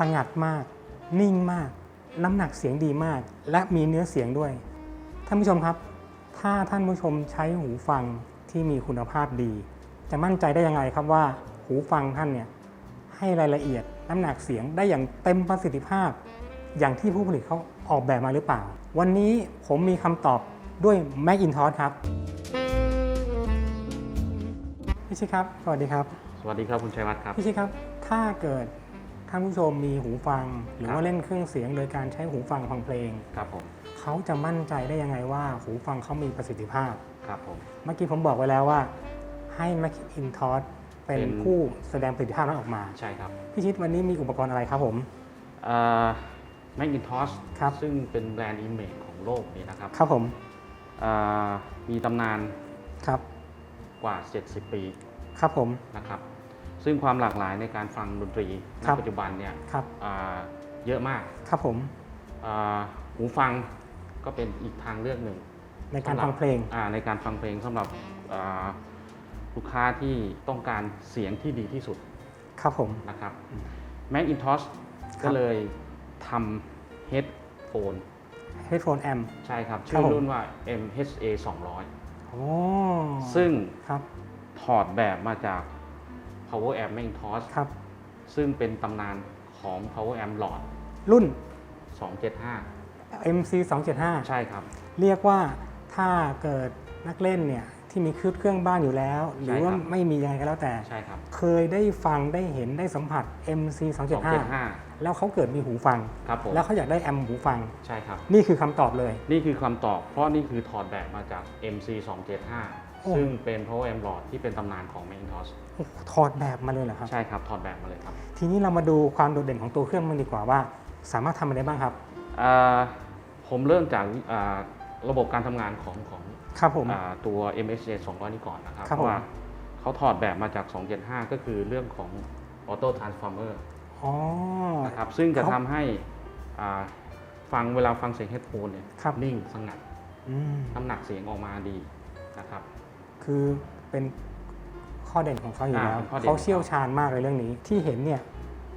สงัดมาก นิ่งมาก น้ำหนักเสียงดีมาก และมีเนื้อเสียงด้วย ท่านผู้ชมครับ ถ้าท่านผู้ชมใช้หูฟังที่มีคุณภาพดี จะมั่นใจได้ยังไงครับว่า หูฟังท่านเนี่ยให้รายละเอียดน้ำหนักเสียงได้อย่างเต็มประสิทธิภาพ อย่างที่ผู้ผลิตเขาออกแบบมาหรือเปล่า วันนี้ผมมีคำตอบด้วย Macintosh ครับพี่ชิดครับ สวัสดีครับ สวัสดีครับคุณชัยวัฒน์ครับ พี่ชิดครับ ถ้าเกิด ท่านผู้ชมมีหูฟังหรือครับว่าเล่นเครื่องเสียงโดยการใช้หูฟังฟังเพลงครับผมเขาจะมั่นใจได้ยังไงว่าหูฟังเขามีประสิทธิภาพครับผมเมื่อกี้ผมบอกไว้แล้วว่า ให้ Macintosh เป็นเป็นผู้แสดงประสิทธิภาพนั้นออกมาใช่ครับพี่ชิดวันนี้มีอุปกรณ์อะไรครับผมแม c กินทอสครับซึ่งเป็นแบรนด์อิมเมจของโลกนี้นะครับ ครับผมอ่ามีตำนานครับกว่า 70 ปี ครับผมนะครับ ซึ่งความหลากหลายในการฟังดนตรีณครับ ปัจจุบันเนี่ยครับอ่าเยอะมากครับผมอ่าหูฟังก็เป็นอีกทางเลือกหนึ่ง ในการฟังเพลง อ่าในการฟังเพลงสำหรับอ่าลูกค้าที่ต้องการเสียงที่ดีที่สุดครับผม นะครับอืม Macintosh ครับ ก็เลยทำเฮดโฟน Headphone Amp ใช่ครับครัชื่บอผม รุ่นว่า MHA โอ้200ซึ่งครับถอดแบบมาจาก Power Amp Macintosh ครับ ซึ่งเป็นตำนานของ Power Amp หลอด รุ่น 275 MC 275 ใช่ครับ เรียกว่าถ้าเกิดนักเล่นเนี่ยที่มีเครื่องบ้านอยู่แล้ว หรือว่าใช่ครับไม่มียังไงก็แล้วแต่ ใช่ครับ เคยได้ฟังได้เห็นได้สัมผัส MC 275 275 แล้วเขาเกิดมีหูฟัง ครับผม แล้วเขาอยากได้แอมป์หูฟัง ใช่ครับ นี่คือคำตอบเลย นี่คือคำตอบ เพราะนี่คือถอดแบบมาจาก MC โอ้275 ซึ่งเป็น Power Amp หลอดที่เป็นตำนานของ Macintosh โอ้โหถอดแบบมาเลยเหรอครับ ใช่ครับถอดแบบมาเลยครับ ทีนี้เรามาดูความโดดเด่นของตัวเครื่องมันดีกว่าว่า สามารถทำอะไรได้บ้างครับอ่าผมเริ่มจากอ่าระบบการทำงานของของครับผมอ่าตัว MHA 200 นี่ก่อนนะครับครับเพราะว่าผมเขาถอดแบบมาจาก 275 ก็คือเรื่องของ Auto Transformer อ๋อนะครับซึ่งจะเขาทำให้อ่าฟังเวลาฟังเสียงเฮดโฟนเนี่ยครับนิ่งสงัดอืมน้ำหนักเสียงออกมาดีนะครับ คือเป็นข้อเด่นของเขาอยู่อ่าแล้วเป็นข้อเด่น เขาเชี่ยวชาญมากเลยเรื่องนี้ ที่เห็นเนี่ย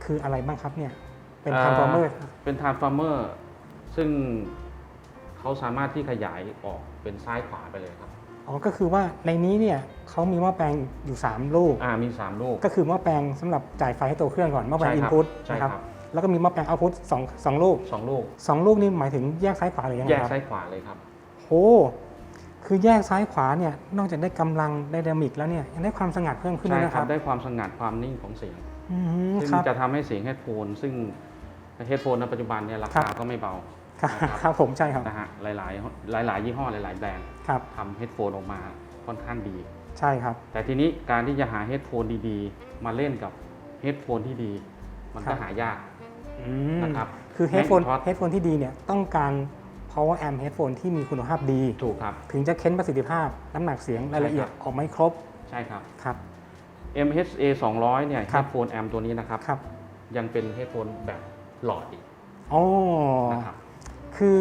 คืออะไรบ้างครับเนี่ย เป็นอ่าทางฟอร์เมอร์ เป็น Transformer ซึ่งเขาสามารถที่ขยายออกเป็นซ้ายขวาไปเลยครับ อ๋อ ก็คือว่าในนี้เนี่ยเขามีหม้อแปลงอยู่ 3 ลูก อ่ามี 3 ลูก ก็คือหม้อแปลงสำหรับจ่ายไฟให้ตัวเครื่องก่อนหม้อแปลงใช่อิคนรับพุตใช่นะคครัรับ บ แล้วก็มีหม้อแปลงเอาพุตสองสองลูกสองลูก สองลูกนี่หมายถึงแยกซ้ายขวาหรือยังไงแยกครับซ้ายขวาเลยครับโห คือแยกซ้ายขวาเนี่ยนอกจากได้กำลังได้ดนามิกแล้วเนี่ยยังได้ความสงัดเพิ่มขึ้นด้ใช่วยนะคครัรับบได้ความสงัดความนิ่งของเสียงอืมซึ่งครับจะทำให้เสียงเฮดโฟนซึ่งเฮดโฟนในปัจจุบันเนี่ยราครัคาบก็ไม่เบาครับนะครับครับผมใช่ครับนะฮะหลายๆหลาย ๆ ยี่ห้อหลาย ๆ แบรนด์ครับทำเฮดโฟนออกมาค่อนข้างดีใช่ครับ แต่ทีนี้การที่จะหาเฮดโฟนดีๆ มาเล่นกับเฮดโฟนที่ดี มันครัก็บหายากอืมนะครับคือเฮดโฟน Macintosh เฮดโฟนที่ดีเนี่ยต้องการ power amp headphone ที่มีคุณภาพดี ถูกครับ ถึงจะเค้นประสิทธิภาพน้ำหนักเสียงรายละเอียดใช่ครับออกไม่ครบใช่ครับครับ MHA 200 เนี่ย ครัเฮบดโฟนแอมตัวนี้นะครับ ครับยังเป็นเฮดโฟนแบบหลอดอีกอ๋อนะครับ คือ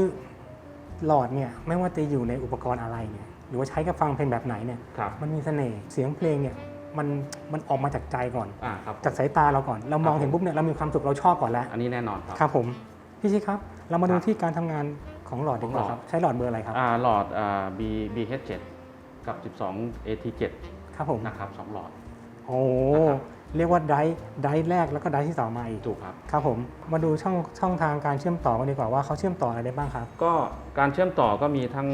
หลอดเนี่ยไม่ว่าจะอยู่ในอุปกรณ์อะไรเนี่ยหรือว่าใช้กับฟังเพลงแบบไหนเนี่ยครับ มันมีเสน่ห์เสียงเพลงเนี่ยมันมันออกมาจากใจก่อน อ่าครับ จากสายตาเราก่อน เรามองครับเห็นปุ๊บเนี่ยเรามีความสุขเราชอบก่อนแล้ว อันนี้แน่นอนครับ ครับผม พี่ชิครับ เรามาดูครับ ที่การทำงาน ของหลอดดีกว่าของหลอดครับ ใช้หลอดเบอร์อะไรครับ อ่าหลอดอ่า B BH7 กับ 12 AT7 ครับผม นะครับสองหลอด โอ้ นะครับ เรียกว่าไดร์ไดร์แรกแล้วก็ไดร์ที่สองมาอีกถูกครับ ครับผม มาดูช่องช่องทางการเชื่อมต่อกันดีกว่าว่าเขาเชื่อมต่ออะไรได้บ้างครับ ก็การเชื่อมต่อก็มีทั้ง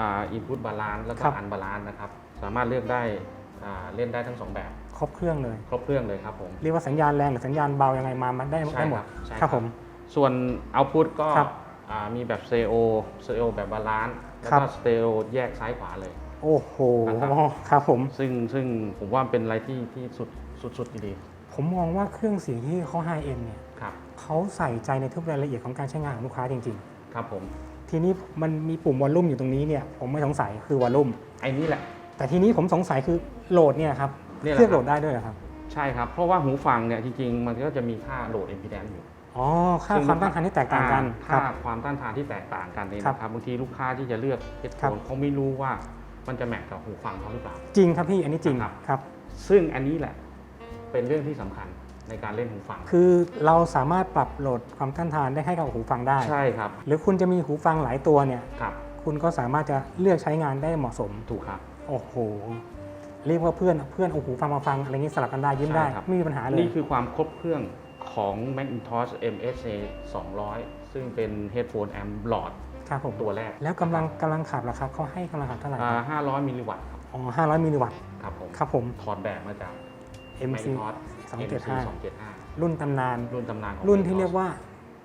อ่า input balance แล้วก็ ครับ unbalance นะครับ สามารถเลือกได้อ่าเล่นได้ทั้งสองแบบ ครบเครื่องเลย ครบเครื่องเลยครับผม เรียกว่าสัญญาณแรงหรือสัญญาณเบายังไงมามันได้ใช่ได้หมคดรับใช่ครับผม ส่วน output ก็ครับอ่า มีแบบ stereo stereo แบบ balance แล้วครัก็บ stereo แยกซ้ายขวาเลย โอ้โหนะครับครับผมซึ่งซึ่งผมว่าเป็นอะไรที่ที่สุดสุดสุดดีผมมองว่าเครื่องเสียงที่เขาไฮเอ็นเนี่ยๆครับเขาใส่ใจในทุกรายละเอียดของการใช้งานของลูกค้าจริงครับผมๆทีนี้มันมีปุ่มวอลลุ่มอยู่ตรงนี้เนี่ยผมไม่สงสัยคือวอลลุ่มไอ้นี่แหละ แต่ทีนี้ผมสงสัยคือโหลดเนี่ยครับเนี่ยแหละเครื่องครับโหลดได้ด้วยเหรอครับ ใช่ครับ เพราะว่าหูฟังเนี่ยจริงๆ มันก็จะมีค่าโหลด impedance อยู่ อ๋อค่าความต้านทานที่แตกต่างกันอ่ครัค่าบความต้านทานที่แตกต่างกันเนี่ยครับนะครับบางทีลูกค้าที่จะเลือกเฮดโฟครับนเขาไม่รู้ว่ามันจะแมทกับหูฟังเขาหรือเปล่า จริงครับพี่อันนี้จริงครับครับซึ่งอันนี้แหละเป็นเรื่องที่สำคัญในการเล่นหูฟัง คือเราสามารถปรับโหลดความต้านทานได้ให้กับหูฟังได้ ใช่ครับ หรือคุณจะมีหูฟังหลายตัวเนี่ยครับคุณก็สามารถจะเลือกใช้งานได้เหมาะสม ถูกครับ โอ้โห เรียกว่าเพื่อนเพื่อนเอาหูฟังมาฟังอะไรเงี้ยสลับกันได้ยิ้มได้ใช่ครับไม่มีปัญหาเลย นี่คือความครบเครื่อง ของ Macintosh MSA 200 ซึ่งเป็น headphone amp หลอดครับผมตัวแรก แล้วกำลังกำลังขับล่ะครับเขาให้กำลังขับเท่าไหร่ครับอ่า500 มิลลิวัตต์ครับอ๋อ500 มิลลิวัตต์ครับผมครับผมถอดแบบมาจาก MC Macintosh 275 MC 275รุ่นตำนาน รุ่นตำนานของ รุ่นที่ Macintosh เรียกว่า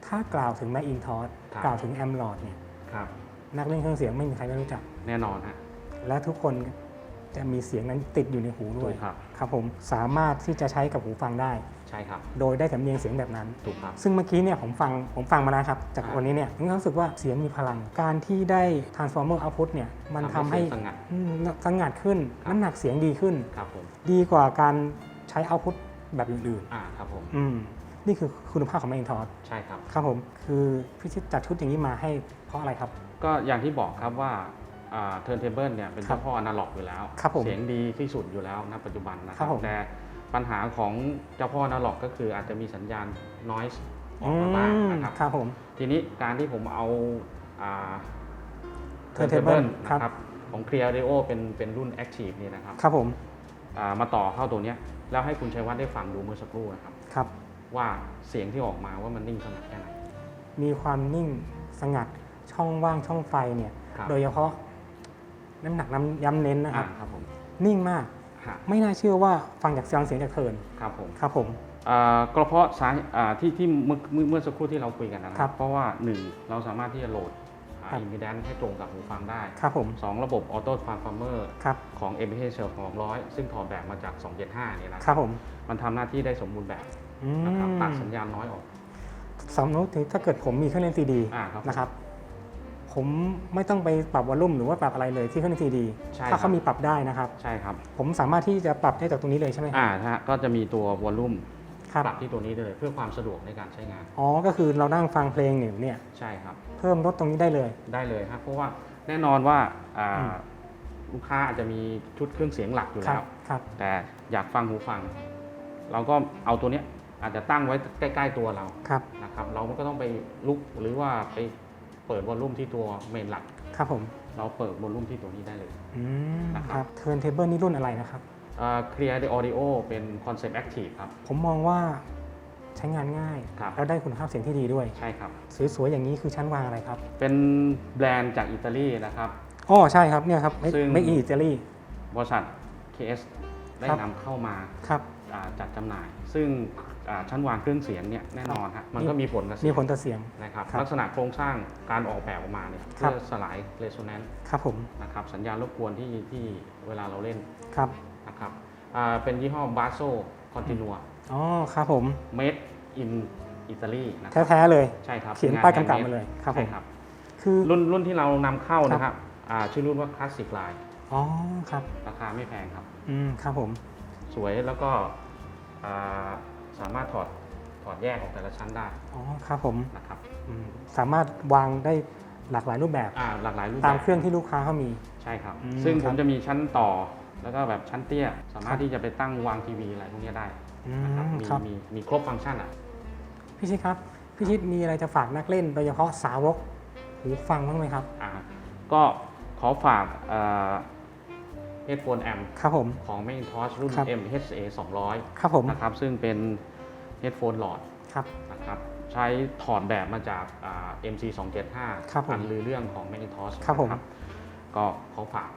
ถ้ากล่าวถึง Macintosh ครับ กล่าวถึงแอมลอดเนี่ยครับนักเล่นเครื่องเสียงไม่มีใครไม่รู้จัก แน่นอนฮะ และทุกคน จะมีเสียงนั้นติดอยู่ในหูด้วยถูกครับ ครับผมสามารถที่จะใช้กับหูฟังได้ ใช่ครับ โดยได้สำเนียงเสียงแบบนั้น ถูกครับ ซึ่งเมื่อกี้เนี่ยผมฟังผมฟังมาแล้วครับ จากอ่าวันนี้เนี่ยผมรู้สึกว่าเสียงมีพลังการที่ได้ transformer output เนี่ยมันทำให้เสียงสงัด อืมสงัดขึ้น ครับ น้ำหนักเสียงดีขึ้น ครับผมดีกว่าการใช้ output แบบอื่นอ่าครับผมๆอืมนี่คือคุณภาพของ Macintosh ใช่ครับ ครับผมคือพี่ชิดจัดชุดอย่างนี้มาให้เพราะอะไรครับ ก็อย่างที่บอกครับว่า เทิร์นเทเบิลเนี่ยเป็นครับเจ้าพ่ออนาล็อกอยู่แล้วครับผมเสียงดีที่สุดอยู่แล้วณปัจจุบันนะคครัรับบผมแต่ปัญหาของเจ้าพ่ออนาล็อกก็คืออาจจะมีสัญญาณ noise ออกมาบ้างนะครับครับผมทีนี้การที่ผมเอาเทิร์นเท Turntable เบิลครับนะครับของ Clear Audio เป็นเป็นรุ่น Active นี่นะครับครับผมอ่ามาต่อเข้าตัวเนี้ยแล้วให้คุณชัยวัฒน์ได้ฟังดูเมื่อสักครู่นะครับครับ ว่าเสียงที่ออกมาว่ามันนิ่งสงัดแค่ไหนมีความนิ่งสงัดช่องว่างช่องไฟเนี่ยครับโดยเฉพาะ น้ำหนักน้ำย้ำเน้นนะครับอ่าครับผมนิ่งมาก ฮะไม่น่าเชื่อว่าฟังจากเสียงเสียงจากเทิร์นครับผมครับผมอ่ากระเพาะสายอ่าที่ที่เมื่อเมื่อเมื่อสักครู่ที่เราคุยกันนะคครัรับบเพราะว่า1เราสามารถที่จะโหลดครับ อินพิแดนให้ตรงกับหูฟังได้ครับผม2ระบบออโต้ฟาร์ฟาร์เมอร์ครับของ m p h เ200 ซึ่งถอดแบบมาจาก 275เนี่ยนะคครัรับบผมมันทำหน้าที่ได้สมบูรณ์แบบอืนะครับมตัดสัญญาณน้อยออก สมมติถ้าเกิดผมมีเครื่องเล่นซีดีอ่าครับ นะครับ ผมไม่ต้องไปปรับวอลลุ่มหรือว่าปรับอะไรเลยที่เครื่องเล่นซีดี ใช่ถ้าเขาครับมีปรับได้นะครับ ใช่ครับผมสามารถที่จะปรับได้จากตรงนี้เลยใช่ไหมครับอ่าฮะก็จะมีตัววอลลุ่มครับปรับที่ตัวนี้ได้เลยเพื่อความสะดวกในการใช้งานอ๋อก็คือเรานั่งฟังเพลงอยู่เนี่ย ใช่ครับ เพิ่มลดตรงนี้ได้เลย ได้เลยครับเพราะว่าแน่นอนว่าอ่าอืม ลูกค้าอาจจะมีชุดเครื่องเสียงหลักอยู่ครัแล้ว ครับ แต่อยากฟังหูฟัง เราก็เอาตัวเนี้ยอาจจะตั้งไว้ใกล้ ๆ ตัวเราครับ นะครับ เราก็ต้องไปลุกหรือว่าไป เปิดวอลลุ่มที่ตัวเมนหลัก ครับผมเราเปิดวอลลุ่มที่ตัวนี้ได้เลย อืมนะครับ ครับเทิร์นเทเบิลนี่รุ่นอะไรนะครับ เคลียร์เดออดิโอเป็นคอนเซปต์แอคทีฟครับ ผมมองว่าใช้งานง่าย ครับ แล้วได้คุณภาพเสียงที่ดีด้วย ใช่ครับ สวยๆอย่างนี้คือชั้นวางอะไรครับเป็นแบรนด์จากอิตาลีนะครับ อ๋อใช่ครับเนี่ยครับซึ่ง ไม่อินอิตาลีบริษัท KS ได้ครับนำเข้ามาครับ อ่าจัดจำหน่าย ซึ่งอ่าชั้นวางเครื่องเสียงเนี่ยแน่นอนฮะมันก็มีผลกับมีเสียงผลต่อเสียง นะครับครับลักษณะโครงสร้างการออกแบบออกมาเนี่ยครัเพื่บ อสลายเรโซแนนซ์ครับผมนะครับสัญญาณรบกวนที่ที่เวลาเราเล่นครับนะครับอ่าเป็นยี่ห้อบาโซคอนตินัวอ๋อครับผมเมดอินอิตาลีนะครับแท้ๆเลย ใช่ครับเขียนป็งป้ายกำกับ handmade มาเลยครับผม ใช่ครับ คือ รุ่นรุ่นที่เรานำเข้าครับนะครับอ่าชื่อรุ่นว่าคลาสสิกไลน์ อ๋อครับ ราคาไม่แพงครับ อืมครับผม สวยแล้วก็อ่าสามารถถอดถอดแยกออกแต่ละชั้นได้อ๋อครับผมนะครับอืมสามารถวางได้หลากหลายรูปแบบ อ่าหลากหลายรูปตามแบบเครื่องที่ลูกค้าเขามี ใช่ครับ อืมซึ่งคผรับมจะมีชั้นต่อแล้วก็แบบชั้นเตี้ย สามารครัถบที่จะไปตั้งวางทีวีอะไรพวกนี้ได้อืนะครับมมีครับ มีมีครบฟังก์ชันอะ พี่ชิดครับ พี่ชิดมีอะไรจะฝากนักเล่นโดยเฉพาะสาวกหูฟังบ้างไหมครับ อ่าก็ขอฝากเฮด โฟนแอมครับผม ของ Macintosh รุ่น ครับ MHA 200ครับผม นะครับซึ่งเป็นเฮดโฟนหลอดครับ นะครับใช้ถอดแบบมาจากอ่า MC 275ครับผมอันลือเรื่องของ Macintosh ครับผม นะก็ขอฝาก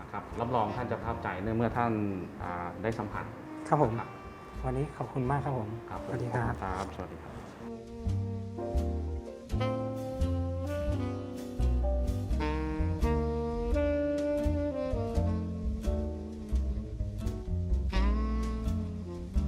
นะครับรับรองท่านจะประทับใจเนื่องเมื่อท่านอ่าได้สัมผัสครับผม ครับวันนี้ขอบคุณมากครับผม ครับสวัสดีครับ ครับ สวัสดีครับ